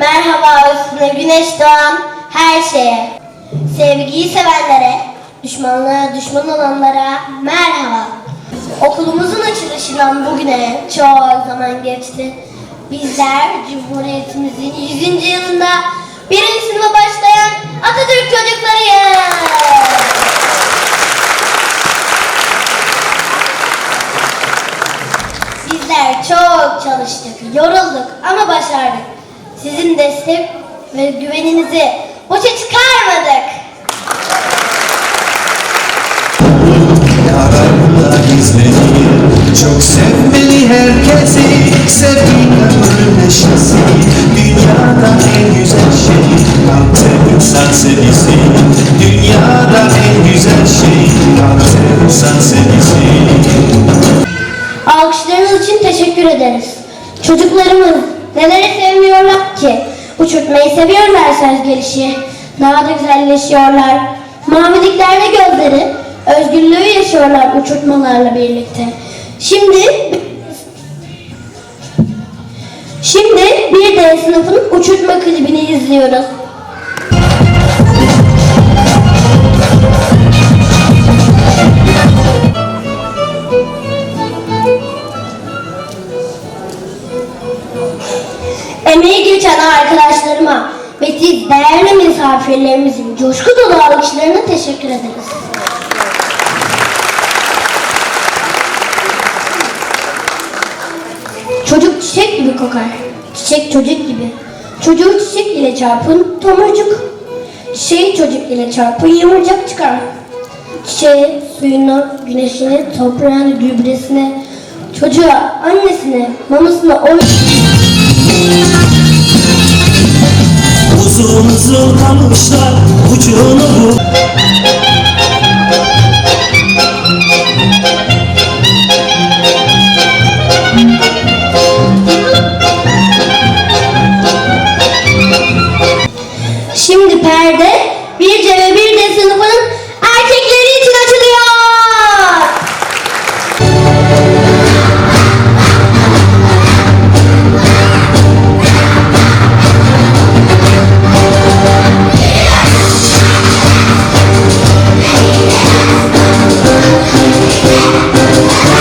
Merhaba üstüne güneş doğan her şeye. Sevgiyi sevenlere, düşmanlığa düşman olanlara merhaba. Okulumuzun açılışından bugüne çok zaman geçti. Bizler Cumhuriyetimizin 100. yılında birinci sınıfa başlayan Atatürk çocuklarıyız. Bizler çok çalıştık, yorulduk ama başardık. Sizin destek ve güveninizi boşa çıkarmadık. Gizlenir Çok sevmeli herkesi Sevgi ömrün neşesi Dünyada en güzel şey Kalpte insan sevgisi Dünyada en güzel şey Kalpte insan sevgisi Alkışlarınız için teşekkür ederiz. Çocuklarımız neleri sevmiyorlar ki? Uçurtmayı seviyorlar söz gelişi. Daha da güzelleşiyorlar. Maviliklerde gözleri, özgürlüğü yaşıyorlar uçurtmalarla birlikte. Şimdi Şimdi bir de sınıfın uçurtma klibini izliyoruz. Geçen arkadaşlarıma ve siz değerli misafirlerimizin coşku dolu alkışlarına teşekkür ederiz. Çocuk çiçek gibi kokar. Çiçek çocuk gibi. Çocuğu çiçek ile çarpın tomurcuk. Çiçeği çocuk ile çarpın yumurcak çıkar. Çiçeği suyunu, güneşini, toprağını, gübresine, çocuğa, annesine, mamasına oy... Uzun uzun kalmışlar ucunu bu. Şimdi perde bir cebe bir de sınıfın Oh,